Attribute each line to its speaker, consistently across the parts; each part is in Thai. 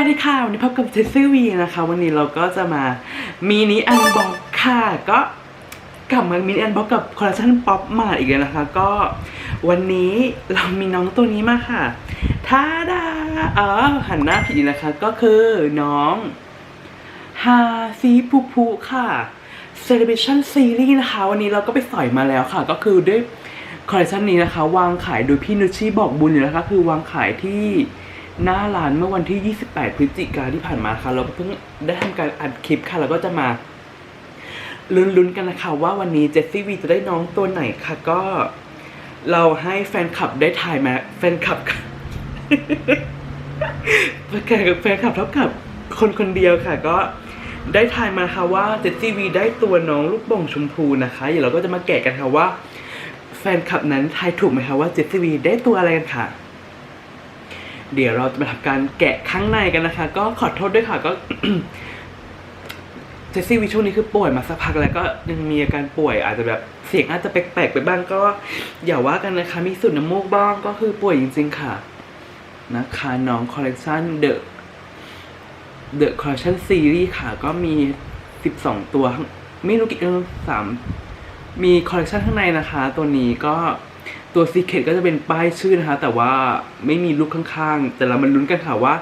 Speaker 1: วัสดีค่ะ วันนี้พบกับเจสซี่วีนะคะ วันนี้เราก็จะมามินิอันบ็อกค่ะก็กลับมามินิอันบ็อกกับคอลเลคชันป๊อปมาอีกแล้วนะคะ ก็วันนี้เรามีน้องตัวนี้มาค่ะทาดาเออหันหน้าผิดนะคะ ก็คือน้องฮาซีปูปูค่ะ Celebration Series นะคะ วันนี้เราก็ไปสอยมาแล้วค่ะ ก็คือด้วยคอลเลคชันนี้นะคะ วางขายโดยพี่นุชชีบอกบุญอยู่นะคะ คือวางขายที่ หน้าร้านเมื่อวันที่ 28 พฤศจิกาที่ผ่านมาค่ะ เราเพิ่งได้ทำการอัดคลิปค่ะ แล้วก็จะมาลุ้นๆกันนะคะว่าวันนี้เจสซี่วีจะได้น้องตัวไหนค่ะ ก็เราให้แฟนคลับได้ถ่ายมา แฟนคลับแฟนคลับแฟนคลับเท่ากับคนคนเดียวค่ะ ก็ได้ทายมาค่ะว่าเจสซี่วีได้ตัวน้องลูกโป่งชมพูนะคะเดี๋ยวเราก็จะมาแกะกันค่ะว่า แฟนคลับนั้นทายถูกไหมคะว่าเจสซี่วีได้ตัวอะไรกันค่ะ เดี๋ยวเราจะมาทำการแกะข้างในกันนะคะ ก็ขอโทษด้วยค่ะก็เจสซี่วีช่วงนี้คือป่วยมาสักพักแล้วก็ยังมีอาการป่วยอาจจะแบบเสียงอาจจะแปลกๆไปบ้างก็ อย่าว่ากันนะคะ มีสุดน้ำมูกบ้างก็คือป่วยจริง ๆ ค่ะ นะคะน้องคอลเลกชันเดอะ The Collection Series ค่ะ ก็มี12ตัว ไม่รู้กี่เออสามมีคอลเลกชันข้างในนะคะ ตัวนี้ก็ ตัว Secret ก็จะเป็นป้ายชื่อนะคะ แต่ว่าไม่มีรูปข้างๆ แต่เรามาลุ้นกันค่ะว่า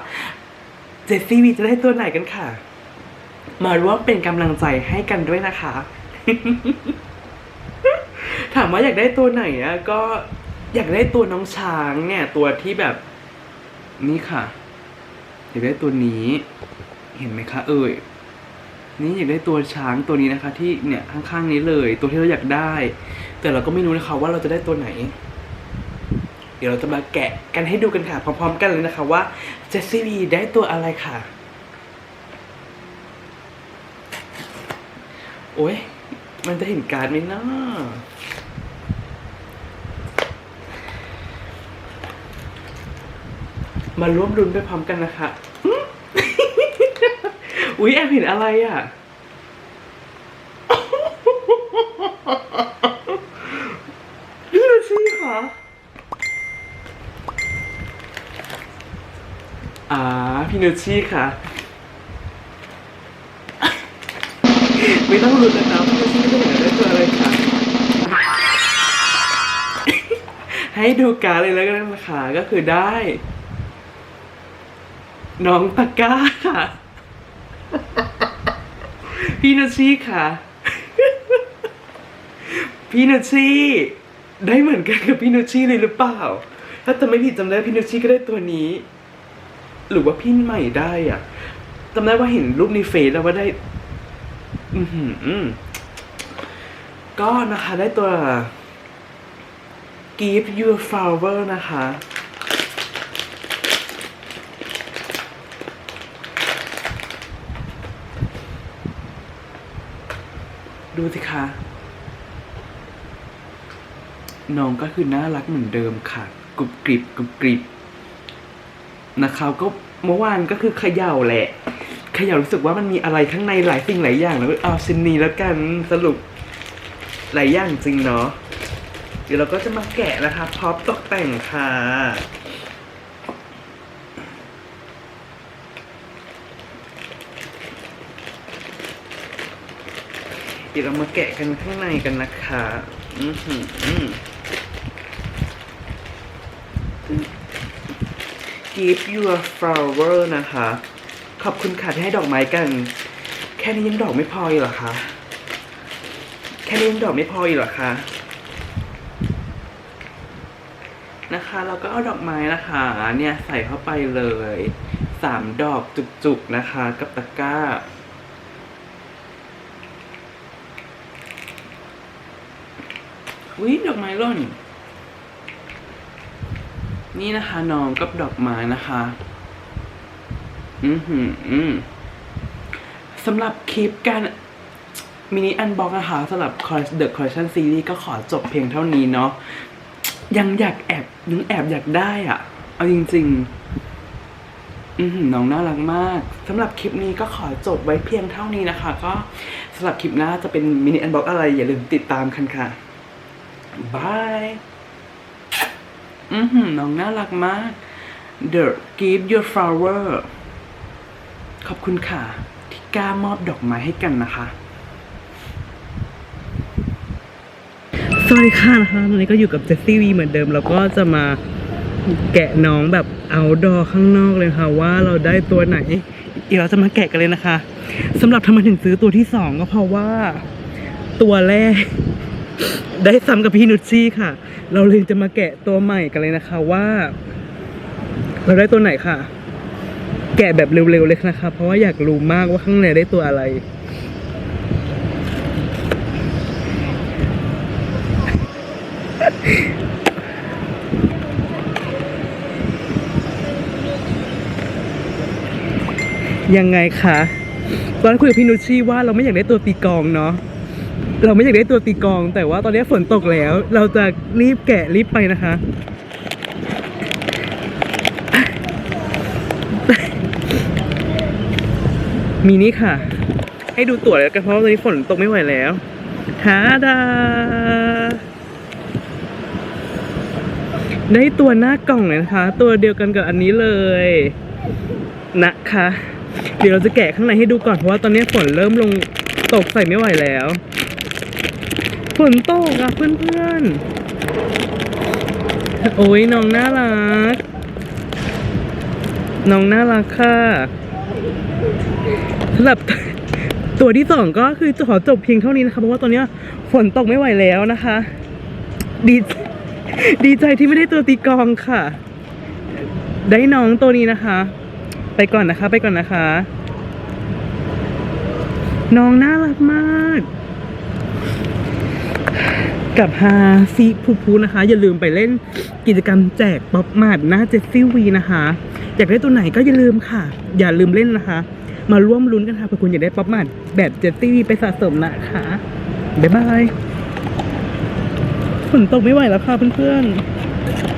Speaker 1: เจสซี่วีจะได้ตัวไหนกันค่ะ มาร่วมเป็นกำลังใจให้กันด้วยนะคะ ถามว่าอยากได้ตัวไหนอะก็อยากได้ตัวน้องช้างเนี่ย ตัวที่แบบนี่ค่ะ อยากได้ตัวนี้ เห็นไหมคะ เอ่ย นี่อยากได้ตัวช้างตัวนี้นะคะ ที่เนี่ยข้างๆนี้เลย ตัวที่เราอยากได้ แต่เราก็ไม่รู้นะคะว่าเราจะได้ตัวไหน เดี๋ยวเราจะมาแกะกันให้ดูกันค่ะ พร้อมๆกันเลยนะคะว่าเจสซี่วีได้ตัวอะไรค่ะ โอ้ยมันจะเห็นการ์ดไหมเนาะมาร่วมรุนไปพร้อมกันนะคะ อุ๊ยแอบเห็นอะไรอะนี่ดูสิค่ะอ่าพี่นุชชี่ค่ะ ไม่ต้องรุนแล้วนะพี่นุชชี่ไม่ต้องเห็นได้ตัวอะไรค่ะ ให้ดูการดเลยแล้วกันนะคะก็คือได้ น้องตะกร้าค่ะ พี่นุชชี่ค่ะ พี่นุชชี่ ได้เหมือนกันกับพี่นุชชี่เลยหรือเปล่า ถ้าจำไม่ผิดจำได้พี่นุชชี่ก็ได้ตัวนี้ หรือว่าพี่ใหม่ได้อะจำได้ว่าเห็นรูปในเฟซแล้วว่าได้ อือหือก็นะคะได้ตัว give your flower นะคะ ดูสิคะ น้องก็คือน่ารักเหมือนเดิมค่ะ กรุบกริบกรุบกริบนะคะก็เมื่อวานก็คือเขย่าแหละเขย่ารู้สึกว่ามันมีอะไรข้างในหลายสิ่งหลายอย่างแล้วเอาชิ้นนี้แล้วกันสรุปหลายอย่างจริงเนาะเดี๋ยวเราก็จะมาแกะนะคะพร้อมตกแต่งค่ะ ดี๋ยวเรามาแกะกันข้างในกันนะคะอือหืออือ Give you a flower นะคะ ขอบคุณค่ะที่ให้ดอกไม้กัน แค่นี้ยังดอกไม่พออีกเหรอคะแค่นี้ยังดอกไม่พออีกเหรอคะนะคะเราก็เอาดอกไม้นะคะเนี่ยใส่เข้าไปเลยสามดอกจุกๆนะคะ กับตะกร้า อุ้ยดอกไม้หล่น นี่นะคะน้องกับดอกไม้นะคะ อือหืออืมสำหรับคลิปการมินิอันบ็อกนะคะสำหรับ The Collection Series ก็ขอจบเพียงเท่านี้เนาะยังอยากแอบยังแอบอยากได้อะ่ะ เอาจริง ๆ อือหือน้องน่ารักมากสำหรับคลิปนี้ก็ขอจบไว้เพียงเท่านี้นะคะ ก็สำหรับคลิปหน้าจะเป็นมินิอันบ็อกอะไร อย่าลืมติดตามกันค่ะ บายอือหือน้องน่ารักมาก The Give Your Flower ขอบคุณค่ะ ที่กล้ามอบดอกไม้ให้กันนะคะ สวัสดีค่ะนะคะตอนนี้ก็อยู่กับเจสซี่วีเหมือนเดิม แล้วก็จะมาแกะน้องแบบเอาดอข้างนอกเลยค่ะว่าเราได้ตัวไหน เดี๋ยวเราจะมาแกะกันเลยนะคะสำหรับทำไมถึงซื้อตัวที่สองก็เพราะว่า ตัวแรก ได้ซ้ำกับพี่นุชชี่ค่ะ เราเลยจะมาแกะตัวใหม่กันเลยนะคะว่า เราได้ตัวไหนค่ะ แกะแบบเร็วๆเลยนะคะ เพราะว่าอยากรู้มากว่าข้างในได้ตัวอะไร ยังไงคะ ตอนคุยกับพี่นุชชี่ว่าเราไม่อยากได้ตัวตีกองเนาะ เราไม่อยากได้ตัวตีกอง แต่ว่าตอนนี้ฝนตกแล้ว เราจะรีบแกะรีบไปนะคะ มีนี่ค่ะ ให้ดูตั๋วแล้วกันเพราะว่าตอนนี้ฝนตกไม่ไหวแล้วทาดา ได้ตัวหน้ากล่องเลยนะคะ ตัวเดียวกันกับอันนี้เลย นะคะ เดี๋ยวเราจะแกะข้างในให้ดูก่อนเพราะว่าตอนนี้ฝนเริ่มลงตกใส่ไม่ไหวแล้ว ฝนตกอะเพื่อนๆ โอ้ยน้องน่ารัก น้องน่ารักค่ะสำหรับตัวที่สองก็คือขอจบเพียงเท่านี้นะคะเพราะว่าตอนนี้ฝนตกไม่ไหวแล้วนะคะ ดีดีใจที่ไม่ได้ตัวตีกองค่ะ ได้น้องตัวนี้นะคะ ไปก่อนนะคะ ไปก่อนนะคะ น้องน่ารักมาก กับฮาซีพูพูนะคะ อย่าลืมไปเล่นกิจกรรมแจกป๊อปมาดหน้าเจสซี่วีนะคะ อยากได้ตัวไหนก็อย่าลืมค่ะ อย่าลืมเล่นนะคะ มาร่วมลุ้นกันค่ะเผื่อคุณอยากได้ป๊อปมาดแบบเจสซี่วีไปสะสมนะคะบ๊ายบายฝนตกไม่ไหวแล้วค่ะเพื่อนๆ